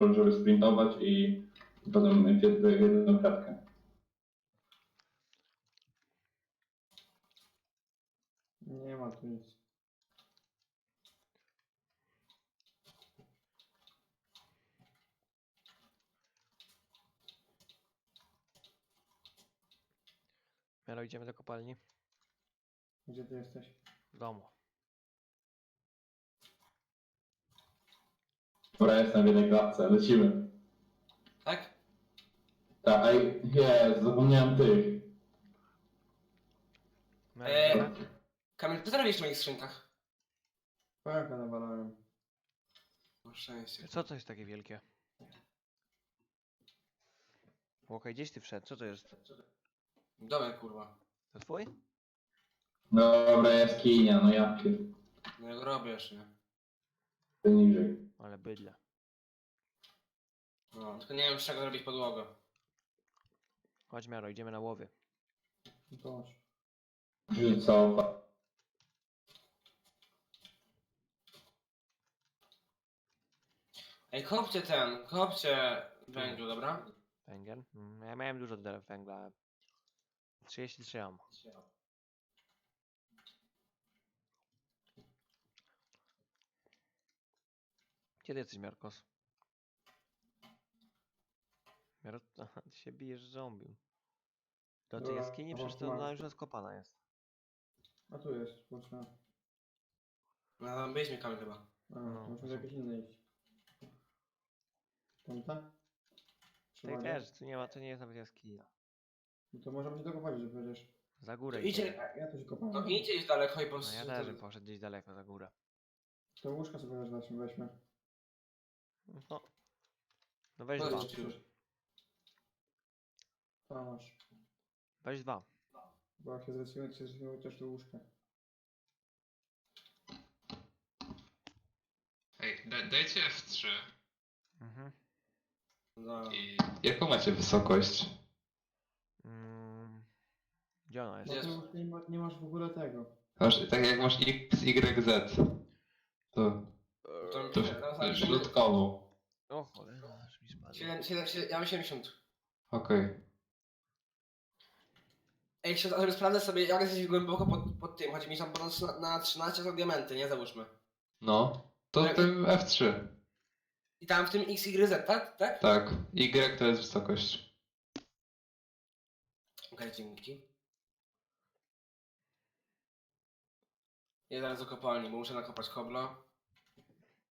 żeby sprintować i potem w jed- w jedną kratkę. Nie ma tu nic. Miaro, idziemy do kopalni? Gdzie ty jesteś? W domu. Dobra, jestem w jednej klatce, lecimy. Tak? Tak, ej, jest, zapomniałem tych. Eee. Kamil, co robisz w moich skrzynkach? Pająka nawalałem. Na szczęście. Co to jest takie wielkie? Łokaj, gdzieś ty wszedł? Co to jest? Domek, kurwa. To twój? Dobra, jaskinia, no ja pier... No jak robisz, nie? Niżej. Ale bydle. No, tylko nie wiem z czego zrobić podłogę. Chodź Miaro, idziemy na łowy. No to masz. Że co? Ej, kopcie ten, kopcie węglu, dobra? Węgiel? Mm, Ja miałem dużo drzew węgla, ale 33 mam. Kiedy jesteś Miarkos? Miaro... Aha, ty się bijesz z zombie. Do tej Dobra, jaskini? Przecież to już rozkopana jest. A tu jest, kurczę. No tam byliśmy Kamil chyba. A, No, to musimy to do jakiejś innej iść. Tamta? Trzymaj też, tu nie ma, to nie jest nawet jaskinia. No to możemy się dokopać, że przecież. Za górę Idzie- idziemy. Ja tu się kopałem. No idźcie gdzieś daleko i po No prostu... ja też bym poszedł gdzieś daleko za górę. To łóżka sobie też weźmy. weźmy. No. No weź No dwa. to już. Masz. Weź dwa. Bo jak się to się zrysujemy też to łóżkę. Ej, da, dajcie F3 Mhm. No. i jaką macie wysokość? Mm. Gdzie ona jest? No Jest. to już nie, ma, nie masz w ogóle tego. Masz, tak jak masz X, Y, Z. To, To, to, to już środkowo. O cholera, aż mi spadło. 7, 7, 7, ja mam 70. Okej. Ej, jeszcze sobie sprawdzę sobie, jak jesteś głęboko pod, pod tym. Chodzi mi tam ponad na, na 13 są diamenty, nie? Załóżmy. No, to tym F3. I tam w tym X, Y, Z, tak? Tak? Tak. Y to jest wysokość. Okej, dzięki. Ja zaraz do kopalni, bo muszę nakopać kobla.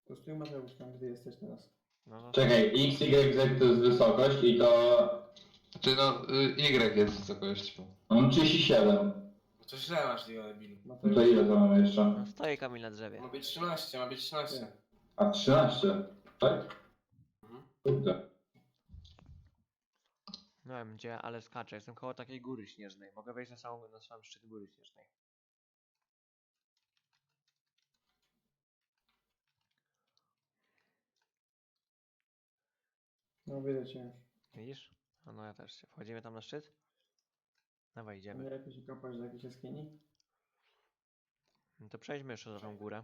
To stój Mateusz tam, gdzie jesteś teraz. No, no. Czekaj, X, Y, Z to jest wysokość i to... Znaczy no, y, Y jest wysokość. Mam 37. No to źle masz, ty debilu. No Mateusz, to ile to mamy jeszcze? No stoi Kamil na drzewie. Ma być 13, ma być 13. A 13, tak? Mhm. Kurde. Nie wiem gdzie, ale skaczę. Jestem koło takiej góry śnieżnej. Mogę wejść na samą, na sam szczyt góry śnieżnej. No widzę cię już. Widzisz? A no ja też się. Wchodzimy tam na szczyt? Dawaj, Nie idziemy. lepiej się kopać do jakiejś jaskini? No to przejdźmy jeszcze za tą górę.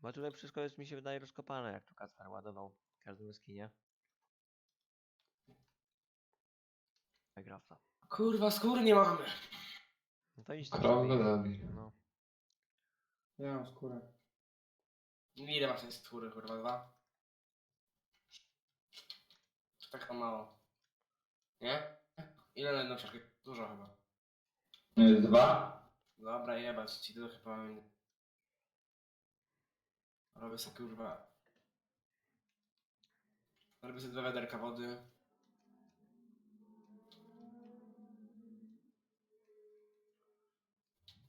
Bo tutaj wszystko jest, mi się wydaje, rozkopane, jak tu Kacper ładował każdą jaskinię. Minecrafta. Kurwa, skóry nie mamy. No to idź tam Krągle sobie. No. Ja mam skórę. Ile masz tej skóry, kurwa, dwa? To tak mało. Nie? Ile na jedną książkę? Dużo chyba. Jest dwa? Dobra, jebać ci, to chyba... Robię sobie kurwa... Robię sobie dwa wiaderka wody.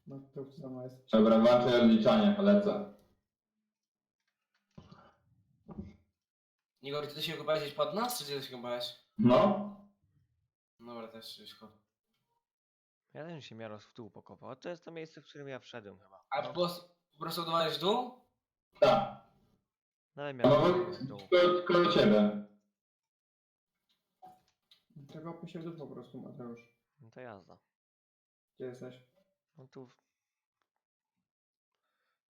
Mateusz, co tam jest? Dobra, włączę odliczanie, lecę. Igor, ty się kopałeś gdzieś pod nas, czy gdzie ty się kopałeś? No? Dobra, też gdzieś kop. Ja ten się miaros w dół pokopał. A to jest to miejsce, w którym ja wszedłem chyba. A po, prostu- po prostu odwalisz w dół? Tak. No ale No, miałem w dół. koło, koło ciebie. W dół po prostu, Mateusz. No to jazda. Gdzie jesteś? No tu w...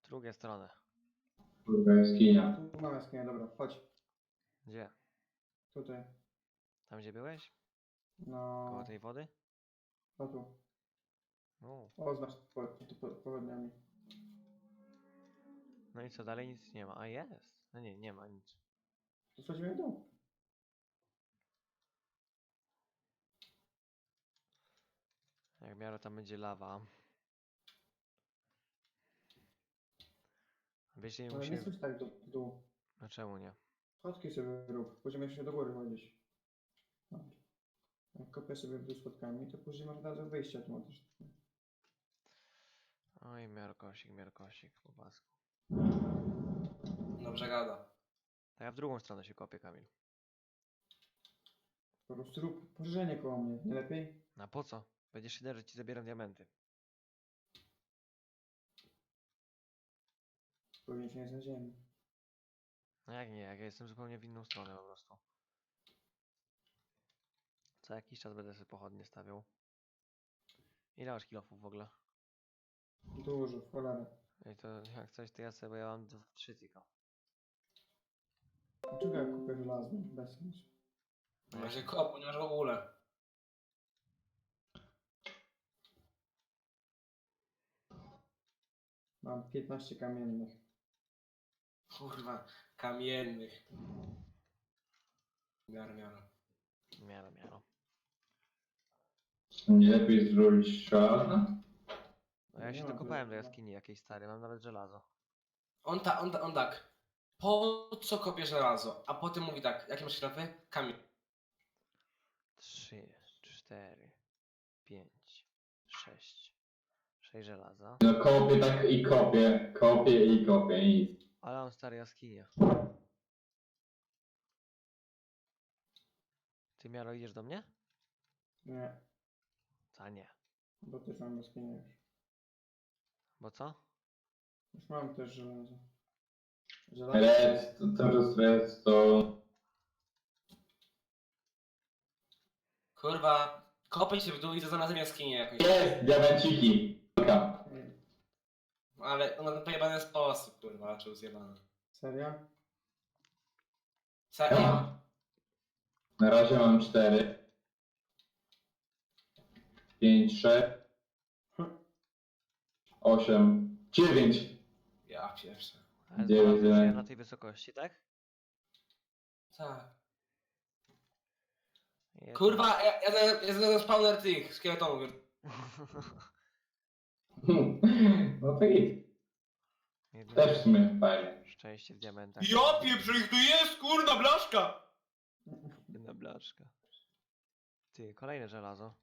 w drugą stronę. Kurwa, jaskinia. Tu mamy jaskinię, dobra, chodź. Gdzie? Tutaj. Tam gdzie byłeś? No. Koło tej wody? O tu. No. Oznacz po, po, po, pochodniami. No i co, dalej nic nie ma. A jest. No nie, nie ma nic. To w dół. Jak miaro tam będzie lawa. Wiecie, nie Ale nie tak do, w dół. A czemu nie? Schodki sobie rób. Będziemy się do góry chodzić. Dobra. Jak kopię sobie w dół schodkami, to później masz razu wyjście automatyczne. Oj, miarkosik, miarkosik, po pasku. Dobrze gada. Tak ja w drugą stronę się kopię, Kamil. Po prostu rób pożyczenie koło mnie, nie lepiej? A po co? Będziesz się że ci zabieram diamenty. Powinien się nie na ziemi. No jak nie, jak ja jestem zupełnie w inną stronę po prostu. Co jakiś czas będę sobie pochodnie stawiał. Ile masz kilofów w ogóle? Dużo, w cholerę. Ej, to jak coś to ja sobie, bo ja mam dw- trzy tylko. Dlaczego ja kupię żelazny? Bez sensu. Masz kopu, nie masz w ogóle. Mam 15 kamiennych. Kurwa, kamiennych. Miara, miara. Miaro, miaro. Nie lepiej zrobić żelazne? No ja się ma dokopałem do jaskini jakiejś stary, mam nawet żelazo. On, ta, on, ta, on tak. Po co kopiesz żelazo? A potem mówi tak, jakie masz ślepy? Kamień. Trzy, cztery, pięć, sześć. Sześć żelaza. No kopię tak i kopię, kopię i kopię, nic. Ale mam stare jaskinie. Ty miaro idziesz do mnie? Nie, A nie. bo też mam jaskinię już. Bo co? Już mam też żelazo. Żelazo? Red, to, jest red, to... Kurwa, kopię się w dół i to znalazłem jaskinię jakąś. Jest, diamenciki. Dobra. Ale na pojebany sposób, kurwa, raczej zjebany. Serio? Serio? Na razie mam cztery. Pięć, sześć. Osiem. Dziewięć. Ja pierwszy. Ale Dziewięć, dziewięć. na tej wysokości, tak? Tak. Kurwa, ja, ja, ja, ja znalazłem spawner tych szkieletonów. No to i Jedyne też w sumie fajnie. Szczęście w diamentach. Ja pieprze, ich tu jest, kurna, blaszka! Jedna blaszka. Ty, kolejne żelazo.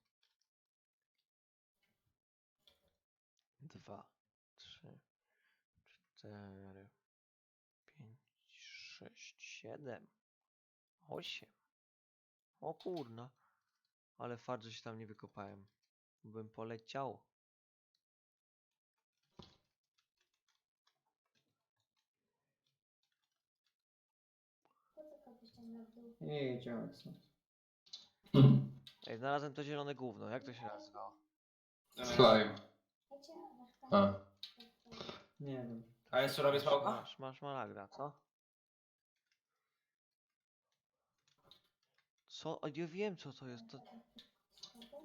Dwa, trzy, cztery, pięć, sześć, siedem, osiem. O kurna. Ale fakt, że się tam nie wykopałem. Bym poleciał. Nie, działek są. Hmm. Ej, znalazłem to zielone gówno. Jak to się nazywało? Slime. A. Nie wiem. A jest surowie Masz, spałka? masz, masz malagra, co? Co? A ja wiem co to jest. To...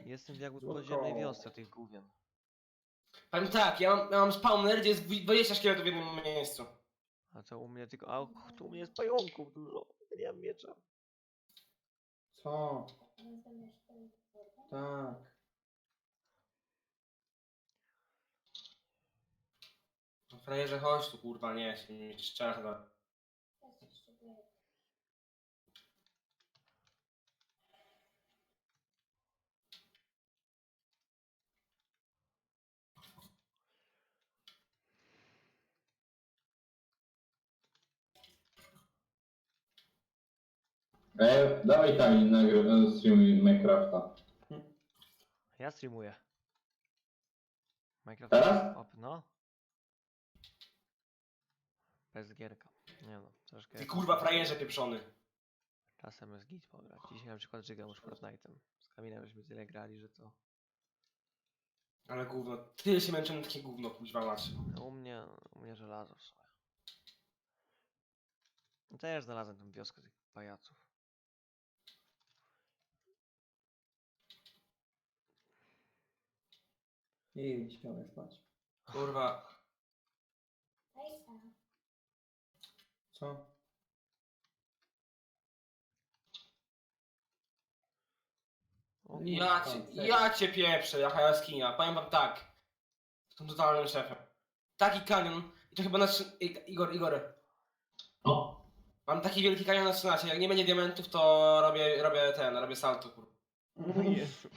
Jestem w jakby podziemnej wiosce tych gówien. Powiem tak, ja mam, ja mam spawner, gdzie jest 20 szkieletów w jednym miejscu. A co u mnie tylko. A u- tu u mnie jest pająków dużo. Ja nie mam miecza. Co? Tak. No frajerze, chodź tu, kurwa, nie, się mi szczerze. E, dawaj tam innego streamuj Minecrafta. Ja streamuję. Minecraft. Teraz? Op, no. Bez gierka. Nie no, troszkę. Ty kurwa frajerze pieprzony. Czasem jest git pograć. Dzisiaj na przykład żygam już Fortnite'em. Z Kamilem żeśmy tyle grali, że to. Ale gówno, tyle się męczę na takie gówno, kuźwa mać. No, u mnie, u mnie żelazo w sumie. No Też znalazłem tą wioskę tych pajaców. I chciałem spać. Kurwa. Co? O. Ja cię, serio. ja cię pieprzę, jaka jaskinia. Powiem wam tak. Jestem totalnym szefem. Taki kanion. I to chyba na trzy... I- Igor, Igor. O, Mam taki wielki kanion na 13. Jak nie będzie diamentów, to robię, robię ten, robię salto, kurwa. O Jezu.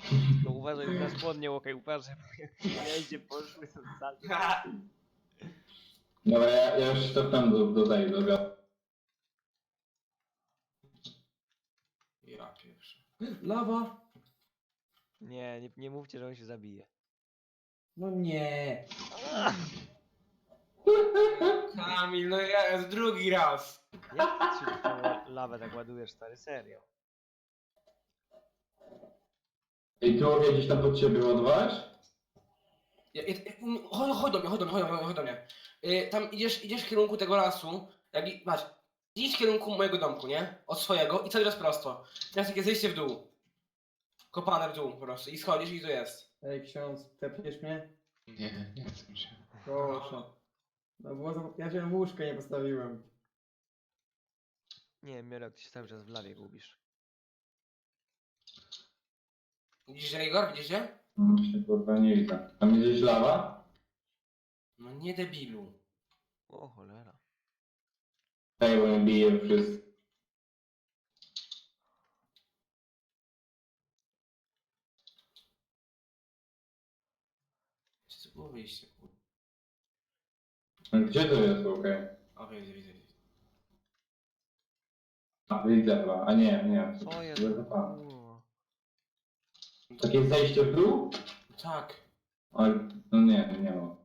To uważaj na spodnie, okej, uważaj. bo jak Jeździe poszły to salto. dobra, ja, ja już to tam do, dodaję do wiatru. Ja pieprzę. Lawa! Nie, nie, nie mówcie, że on się zabije. No nie! Kamil, no ja drugi raz. Jak ty się w tą la- lawę tak ładujesz, stary? Serio? I ty mówię gdzieś tam pod ciebie ładowałeś? Ja, ja, ja, chodź, chodź do mnie, chodź do mnie, chodź do mnie, chodź do mnie. Y, tam idziesz, idziesz w kierunku tego lasu, jak, i- patrz, idź w kierunku mojego domku, nie? Od swojego i cały czas prosto. Teraz takie zejście w dół. Kopane w dół po prostu i schodzisz i tu jest. Ej, ksiądz, tepniesz mnie? Nie, nie chcę mi się. Proszę. No bo za- ja się łóżkę nie postawiłem. Nie, Mirek, ty się cały czas w lawie gubisz. Widzisz się, Igor? Widzisz się? No się kurwa nie widzę. Tam jest gdzieś lawa? No nie debilu. O cholera. Ej, bo mnie bije wszyscy. Czy to było wyjście? kurwa? No Gdzie to jest, okej? Okej, widzę, widzę, widzę. A, widzę chyba. A nie, nie. Co jest? Zakopane. Takie zejście w dół? Tak. Ale, no nie, nie ma.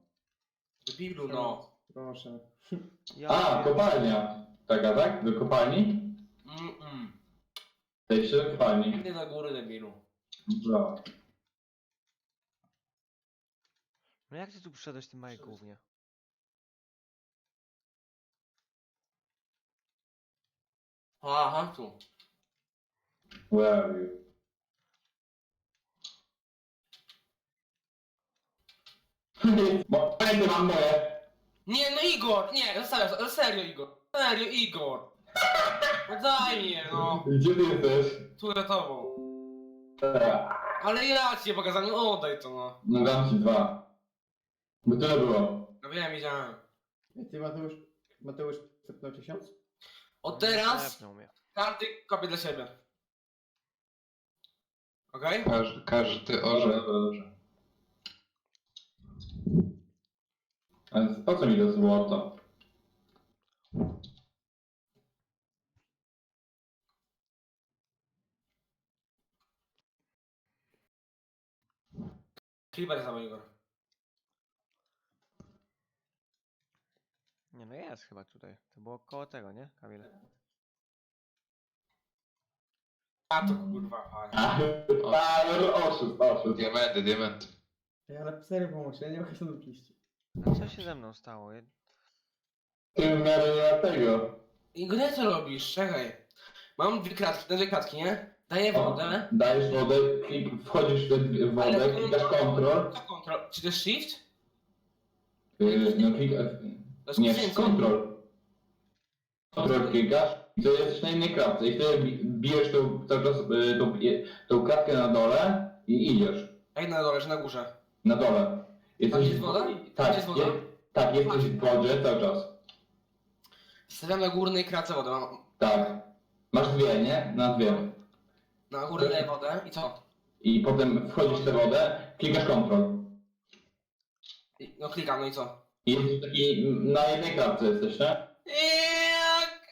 Debilu, no. Proszę. Ja A, kopalnia. Taka, tak? Do kopalni? Mm-mm. Zejście do kopalni. Idę do góry, debilu. Dobra. No jak ty tu przyszedłeś tym małej głównie? Aha, tu. Where are you? Bo pędy mam moje. Nie, no Igor! Nie, zostawiam, to, serio Igor. Serio Igor. No daj mnie, no. Gdzie ty jesteś? Tu za tobą. Dobra. Ale ja ci je pokazałem, no oddaj to, no. No dam ci dwa. Bo tyle było. No wiem, widziałem. Ej, Ty Mateusz, Mateusz tepnął tysiąc? Od teraz szepnął mnie. każdy kopie dla siebie. Okej? Każdy, każdy Dobrze, orze. dobra, dobrze. Ale po co mi to złoto? Creeper za Igor. Nie no jest chyba tutaj. To było koło tego, nie, Kamil? A to kurwa, fajnie. A, a, oszust, oszust. Diamenty, diamenty. Ej, ale serio pomóż, ja nie mogę się dopiść. Co się ze mną stało? Ja- Ty w miarę nie ma tego. Igor, to robisz? Czekaj. Mam dwie kratki, te dwie kratki, nie? Daję O, wodę. Dajesz wodę, klik, wchodzisz w wodę, Ale klikasz kontrol. Co kontrol? Czy to jest shift? Yy, no klika, To jest nie, kontrol. Kontrol klikasz i to jesteś na innej kratce. I wtedy bi- bijesz tą, cały czas yy, tą, tą kratkę na dole i idziesz. Jak na dole, czy na górze? Na dole. Jesteś jest w- woda? Tak, Tam jest woda? tak, jesteś w wodzie cały czas. Stawiam na górnej kratce wodę. Mam- Tak. Masz dwie, nie? Na dwie. Na górę daję wodę i co? I potem wchodzisz w tę wodę, klikasz kontrol. I, no klikam, no i co? I taki, na jednej klatce jesteś, nie? Jak?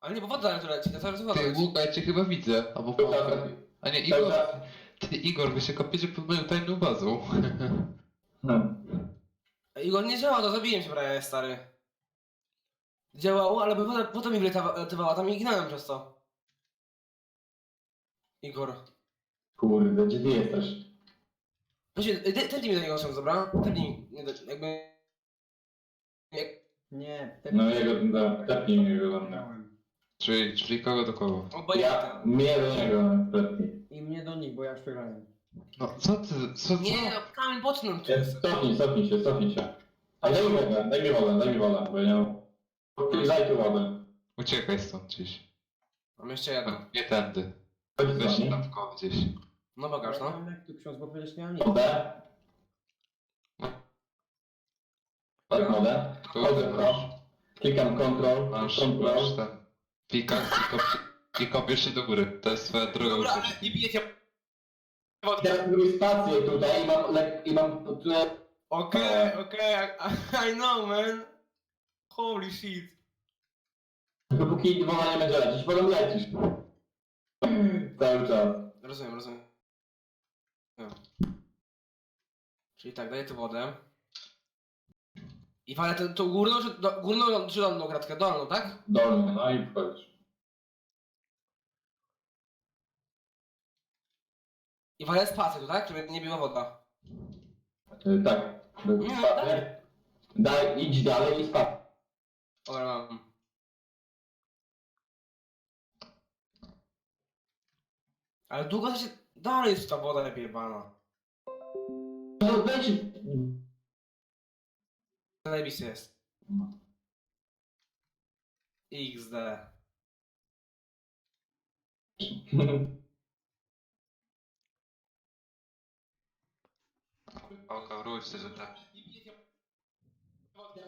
Ale nie, bo woda tu leci, to cały czas woda Ty, leci. Łuka, ja cię chyba widzę. Albo Cały czas, A nie, cały czas. Ty, Igor, wy się kopiecie pod moją tajną bazą. Ej, Igor, nie działa, to zabiłem się prawie, stary. Działało, ale by woda, woda mi wylatywała, tam i ginąłem przez to. Igor. Kurde, gdzie ty jesteś? Weź, tepnij mi do niego ksiądz, dobra? Tepnij mi, nie do- jakby... Jak... Nie. No jego, da, tepnij mnie go do mnie. Miałem. Czyli, czyli kogo do kogo? Obojętnie. Ja, mnie do niego tepnij. I nich, bo ja już przegrałem. No co ty, co, co? Nie, no kamień bocznym tu jest. Cofnij, cofnij się, cofnij się. A daj mi wodę, daj mi wodę, daj mi wodę, bo ja nie mam... Daj tu wodę. Uciekaj stąd gdzieś. Mam jeszcze jedno. Nie tędy. Chodź Weź nami. tam w koło gdzieś. No pokaż, no. Ale Jak tu ksiądz, bo przecież nie mam nic. Wodę. Tak, wodę. Chodzę, Kurde, masz, proszę. Klikam control, masz, control. masz ten się do góry. To jest twoja droga Dobra, ucieczki. nie bijecie. Teraz zrobię spację tutaj i mam, lek, i mam tutaj... Okej, okej, I- I know, man. Holy shit. Dopóki woda nie będzie lecieć, potem lecisz. Cały czas. Rozumiem, rozumiem. No. Czyli tak, daję tu wodę. I walę tę tą górną, czy, do, górną czy dolną kratkę? Dolną, tak? Dolny, no i wchodzisz. I walę spację tu, tak? Żeby nie biła woda. Y, Tak. Nie, Spację. Daj, idź dalej i spację. Dobra, mam. Ale długo to się... Dalej jest ta woda lepiej bana. No weź... Zajebisty jest. XD. Oka, wróć się, że tak. Okej,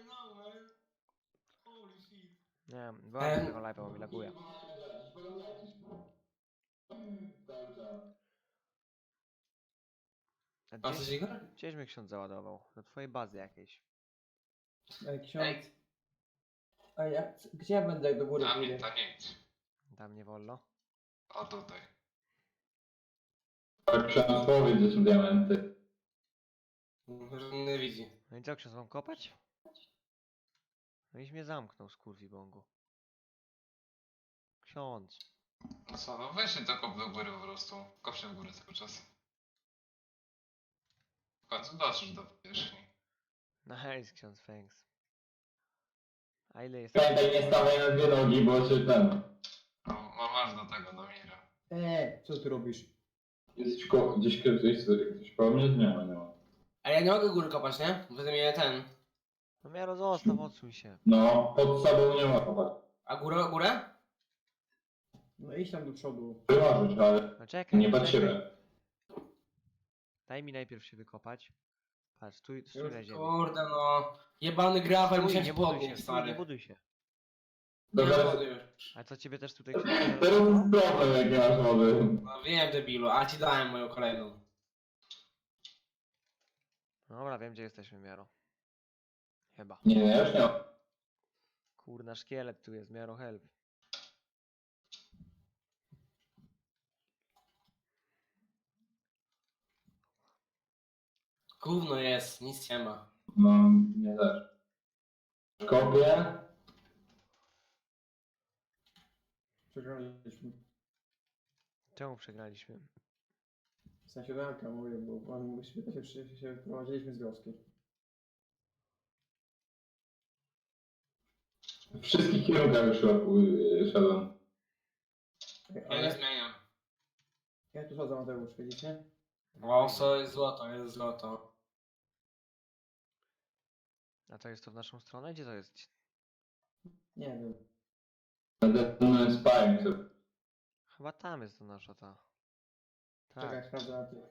I know, man. Holy shit. Nie, wyłączę tego live'a, bo mi laguje. A A coś gdzieś, Igor? gdzieś mnie ksiądz załadował? Do twojej bazy jakiejś. Ej, ksiądz. A ja, gdzie ja będę jak do góry Tam pójdę? nie, tam nie idź. Tam nie wolno. O tutaj. Tak ksiądz powie, gdzie są diamenty. Nie widzi. No i co, ksiądz mam kopać? No iś mnie zamknął, skurwi bongu. Ksiądz. No co, no weź się to kop do góry po prostu. Kop się w górę cały czas. W końcu dotrzesz do powierzchni. Nice, ksiądz, thanks. A ile jest? Pamiętaj, nie stawaj na dwie nogi, bo się ten... No, masz do tego, do mira. Eee, co ty robisz? Jesteś ko- gdzieś gdzieś gdzieś koło mnie? Nie ma, nie ma. A ja nie mogę góry kopać, nie? Wtedy mnie ten... No miaro zostaw, odsuń się. No, pod sobą nie ma kopać. A górę, górę? No idź tam do przodu. Możesz, ale No czekaj, nie czekaj. patrzymy. Daj mi najpierw się wykopać. Patrz, stój, stój Już, na ziemi. Kurde no. Jebany gravel, Stój, musiałem nie się buduj się, podnieść, stój, nie stary. buduj się. Nie Dobra, ma wody już. A co ciebie też tutaj teraz jest masz wody. No wiem debilu, a ci dałem moją kolejną. Dobra, wiem gdzie jesteśmy, miaro. Chyba. Nie, nie, już nie. Kurna, szkielet tu jest, miaro help. Gówno jest, nic nie ma. No, nie też. Kopię. Przegraliśmy. Czemu przegraliśmy? W sensie Danka mówię, bo on mówi, że się, się, się wyprowadziliśmy z wioski. W wszystkich kierunkach już y, szedłem. Ja nie Ale zmieniam. ja tu chodzę Mateusz, widzicie? O, co jest złoto, jest złoto. A to jest to w naszą stronę? Gdzie to jest? Nie wiem. Będę spałem sobie. Chyba tam jest to nasza ta. Tak, Czekaj, sprawdzę na tym.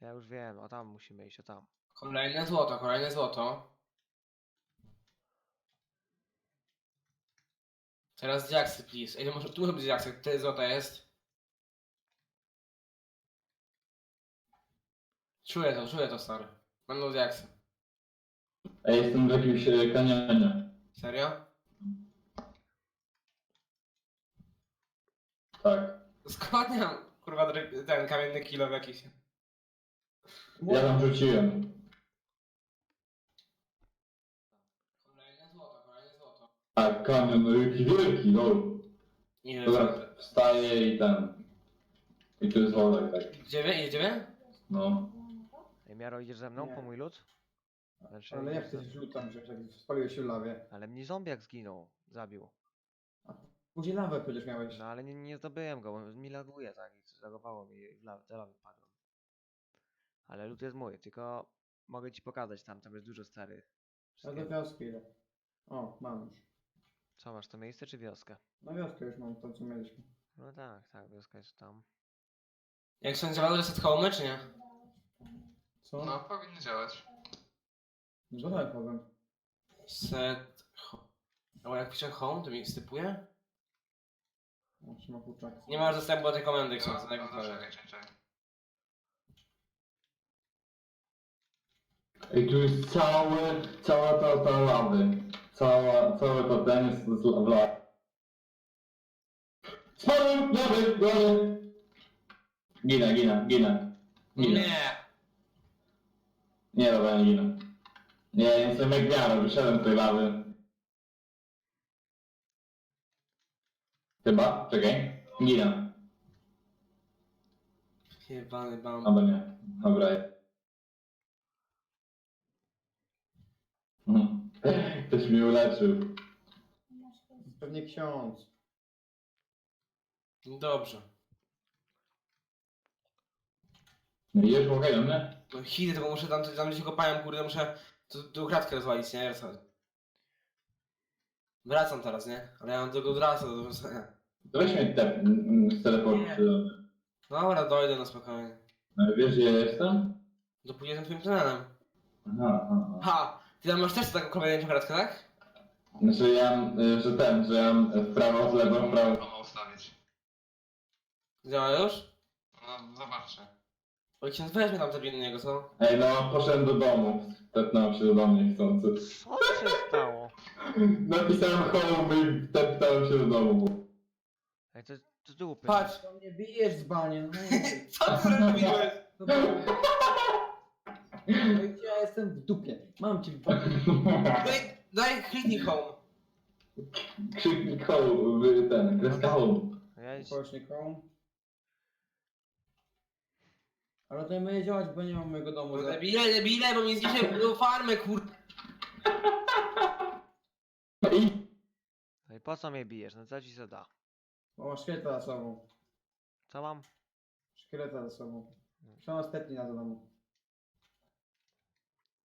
ja już wiem, a tam musimy iść, a tam. Kolejne złoto, kolejne złoto. Teraz Jacksy, please. Ej, to może, tu może być Jacksy, tyle złota jest. Czuję to, czuję to, stary. Będą Jacksy. Ej, jestem w jakimś y, kanionie. Serio? Tak. Mam, kurwa, dry- ten kamienny kilo jakiś? Ja tam rzuciłem. Kolejne złoto, kolejne złoto. Tak, kamion, no jaki wielki, no. Ile Dobra, wstaję i ten. I tu jest worek, tak. Idziemy, idziemy? No. Ej, Miaro, idziesz ze mną Nie. po mój lód? Znaczy, Ale jak idziesz ze- się rzucam, że jak spaliłeś się w lawie? Ale mnie zombiak zginął, zabił. Później lawę przecież miałeś. No ale nie, nie zdobyłem go, bo mi laguje tak i zagowało mi i w do lawy padłem. Ale lód jest mój, tylko mogę ci pokazać tam, tam jest dużo starych. Ja do wioski idę. O, mam już. Co, masz to miejsce czy wioskę? Na wioskę już mam to, co mieliśmy. No tak, tak, wioska jest tam. Jak są działały reset homy, czy nie? Co? No, powinny działać. No tak powiem. Set home. A jak piszę home, to mi stypuje? Kurczak. Nie masz dostępu do tej komendy, No, tak no, czekaj, czekaj, czekaj. Ej, tu jest całe, cała ta, ta lawy. Cała, całe to ten jest z la- w lawie. Spadłem, lawy, lawy. Ginę, ginę, ginę. Ginę. Nie! Nie, dobra, nie ginę. Nie, jestem jak miarę, wyszedłem z tej lawy. Chyba? Czekaj. Ginę. Jebany bam. Albo nie. Dobra. Mhm. Ktoś mnie uleczył. Pewnie ksiądz. Dobrze. No i już mogę, nie? No hidy, tylko muszę tam, tam gdzie się kopałem, kurde, muszę tu, tu kratkę rozwalić, nie? Wracam. Wracam teraz, nie? Ale ja mam tylko wracam do wracania. Weź mnie te, z teleportu. Nie. Dobra, dojdę na spokojnie. Ale wiesz gdzie ja jestem? Dopóki jestem twoim trenerem. Aha, aha. Ha! Ty tam masz też taką kolejną kratkę, tak? Znaczy ja, mam, y, że ten, że ja mam w prawo, w lewo, w prawo. Mam ustawić. Działa już? No, zobaczcie. Oj, ksiądz, weź mnie tam na niego, co? Ej, no poszedłem do domu. Tepnąłem się do domu niechcący. Co się stało? Napisałem home i tepnąłem się do domu. Ej, to, to dupy. Patrz! To mnie bijesz z banie, no. Co ty zrobiłeś? No bo- No i ja jestem w dupie. Mam cię w dupie. Daj, daj kliknij home. Krzyknik home, y, ten, kreska home. Ja ci- Kośniką. Ale to nie będzie działać, bo nie mam mojego domu. No za- debile, debile, bo mi zniszczy do farmę, kur... I No i po co mnie bijesz? No co ci się da? Bo masz szkieleta za sobą. Co mam? Szkieleta za sobą. Ksiądz stepnij na do domu.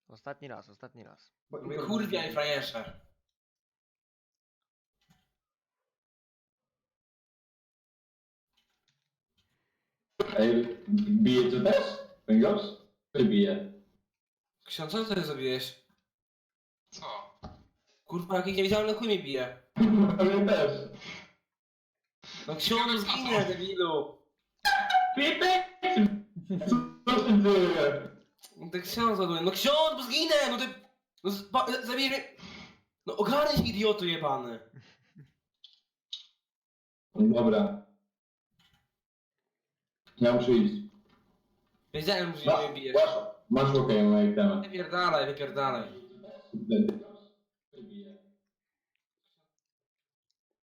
Ostatni raz, ostatni raz. Bo Mówię, Igor- kurwia i frajerze. Ej, bije cię też? Ten gość? Czy bije? Ksiądz, co ty zrobiłeś? Co? Kurwa, jakiś niewidzialny chuj mnie bije. Mnie też. No ksiądz, zginę, debilu. Pipek! Co się dzieje? No to ksiądz ładuje. No ksiądz, bo zginę, no ty... No zba- zabij mnie... No ogarnij się, idioto jebany. Dobra. Ja muszę iść. Wiedziałem, że Ma, mnie bijesz. masz, masz okej, moje tematy. Wypierdalaj, wypierdalaj.